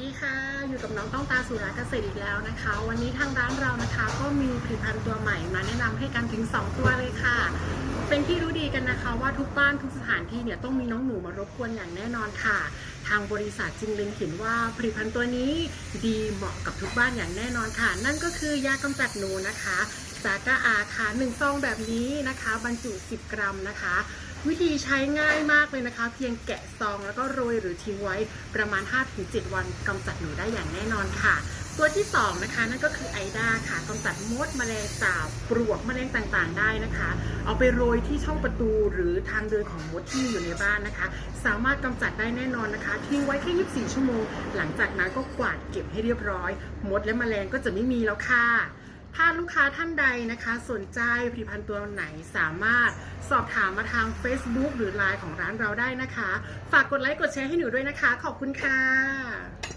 ดีค่ะ อยู่กับน้องต้องตาสุราเกษตรอีกแล้วนะคะ วันนี้ทางร้านเรานะคะ ก็มีผลิตภัณฑ์ตัวใหม่มาแนะนำให้กันถึง 2 ตัวเลยค่ะ เป็นที่รู้ดีกันนะคะ ว่าทุกบ้านทุกสถานที่เนี่ยต้องมีน้องหนูมารบกวนอย่างแน่นอนค่ะ ทางบริษัทจึงเล็งเห็นว่าผลิตภัณฑ์ตัวนี้ดีเหมาะกับทุกบ้านอย่างแน่นอนค่ะ นั่นก็คือยากำจัดหนูนะคะจากาอาค่ะหนึ่งซองแบบนี้นะคะ บรรจุ 10 กรัมนะคะ วิธีใช้ง่ายมากเลยนะคะ เพียงแกะซองแล้วก็โรยหรือทิ้งไว้ประมาณ 5-7 วันกำจัดหนูได้อย่างแน่นอนค่ะ ตัวที่2นะคะนั่นก็คือไอดาค่ะกำจัดมดแมลงสาบปลวกแมลงต่างๆ ได้นะคะ เอาไปโรยที่ช่องประตูหรือทางเดินของมดที่อยู่ในบ้านนะคะ สามารถกำจัดได้แน่นอนนะคะทิ้งไว้แค่24 ชั่วโมง หลังจากนั้นก็กวาดเก็บให้เรียบร้อย มดและแมลงก็จะไม่มีแล้วค่ะถ้าลูกค้าท่านใดนะคะ สนใจผลิตภัณฑ์ตัวไหนสามารถสอบถามมาทาง Facebook หรือ Line ของร้านเราได้นะคะ ฝากกดไลค์กดแชร์ให้หนูด้วยนะคะ ขอบคุณค่ะ